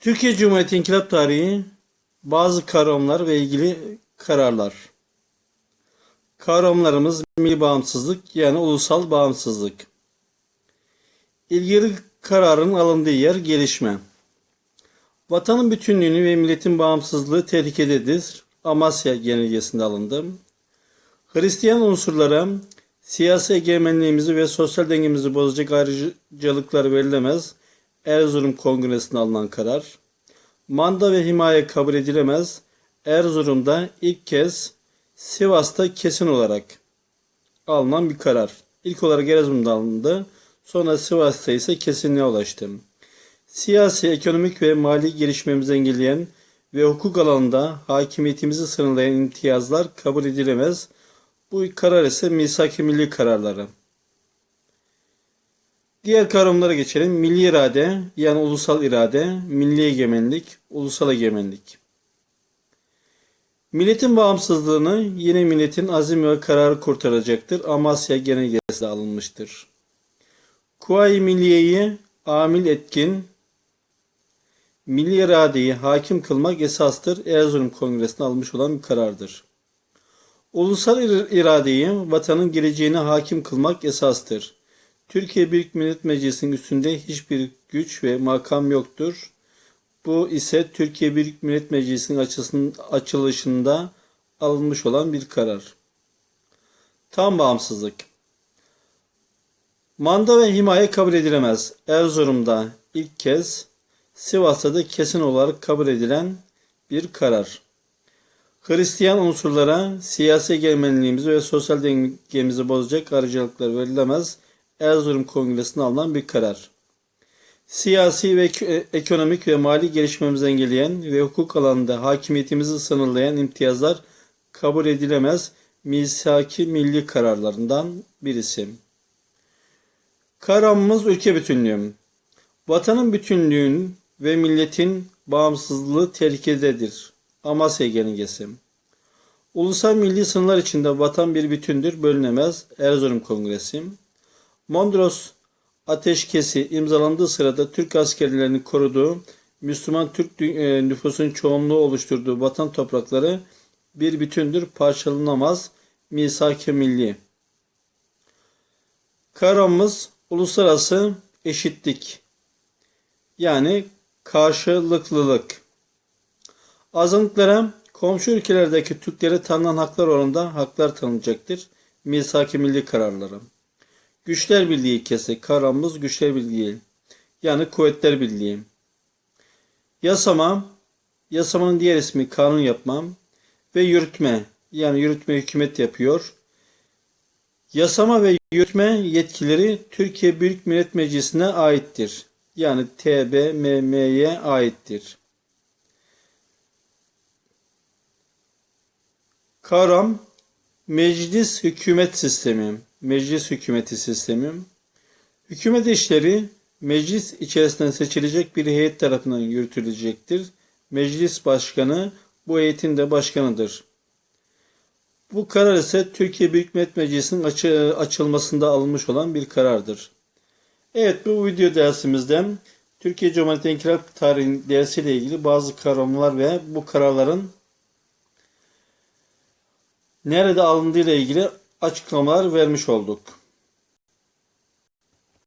Türkiye Cumhuriyeti İnkılap Tarihi bazı kavramlar ve ilgili kararlar. Kavramlarımız milli bağımsızlık yani ulusal bağımsızlık. İlgili kararın alındığı yer gelişme. Vatanın bütünlüğünü ve milletin bağımsızlığı tehlikededir. Amasya Genelgesi'nde alındı. Hristiyan unsurlara siyasi egemenliğimizi ve sosyal dengemizi bozacak ayrıcalıklar verilemez. Erzurum Kongresi'nde alınan karar. Manda ve himaye kabul edilemez. Erzurum'da ilk kez Sivas'ta kesin olarak alınan bir karar. İlk olarak Erzurum'da alındı. Sonra Sivas'ta ise kesinliğe ulaştı. Siyasi, ekonomik ve mali gelişmemizi engelleyen ve hukuk alanında hakimiyetimizi sınırlayan imtiyazlar kabul edilemez. Bu karar ise misak-ı milli kararları. Diğer kavramlara geçelim. Milli irade yani ulusal irade, milli egemenlik, ulusal egemenlik. Milletin bağımsızlığını yine milletin azim ve kararı kurtaracaktır. Amasya Genelgesi'de alınmıştır. Kuvayi Milliye'yi amil etkin, milli iradeyi hakim kılmak esastır. Erzurum Kongresi'nde almış olan bir karardır. Ulusal ir- iradeyi vatanın geleceğine hakim kılmak esastır. Türkiye Büyük Millet Meclisi'nin üstünde hiçbir güç ve makam yoktur. Bu ise Türkiye Büyük Millet Meclisi'nin açılışında alınmış olan bir karar. Tam bağımsızlık. Manda ve himaye kabul edilemez. Erzurum'da ilk kez, Sivas'ta da kesin olarak kabul edilen bir karar. Hristiyan unsurlara siyasi egemenliğimizi ve sosyal dengemizi bozacak ayrıcalıklar verilemez. Erzurum Kongresi'nde alınan bir karar. Siyasi ve ek- ekonomik ve mali gelişmemizi engelleyen ve hukuk alanında hakimiyetimizi sınırlayan imtiyazlar kabul edilemez misaki milli kararlarından birisi. Kavramımız ülke bütünlüğü. Vatanın bütünlüğün ve milletin bağımsızlığı tehlikededir. Amasya Genelgesi. Ulusal milli sınırlar içinde vatan bir bütündür, bölünemez. Erzurum Kongresi. Mondros ateşkesi imzalandığı sırada Türk askerlerinin koruduğu Müslüman Türk e, nüfusun çoğunluğu oluşturduğu vatan toprakları bir bütündür, parçalanamaz. Misak-ı milli. Kavramımız uluslararası eşitlik. Yani karşılıklılık. Azınlıklara komşu ülkelerdeki Türklere tanınan haklar oranında haklar tanınacaktır. Misak-ı milli kararları. Güçler Birliği ilkesi. Kavramımız Güçler Birliği. Yani Kuvvetler Birliği. Yasama, yasamanın diğer ismi kanun yapmam ve yürütme. Yani yürütme hükümet yapıyor. Yasama ve yürütme yetkileri Türkiye Büyük Millet Meclisi'ne aittir. Yani TBMM'ye aittir. Kavram meclis hükümet sistemi, meclis hükümeti sistemi. Hükümet işleri meclis içerisinden seçilecek bir heyet tarafından yürütülecektir. Meclis başkanı bu heyetin de başkanıdır. Bu karar ise Türkiye Büyük Millet Meclisi'nin açı- açılmasında alınmış olan bir karardır. Evet bu video dersimizde Türkiye Cumhuriyeti İnkılap Tarihi dersiyle ilgili bazı kavramlar ve bu kararların nerede alındığı ile ilgili açıklamalar vermiş olduk.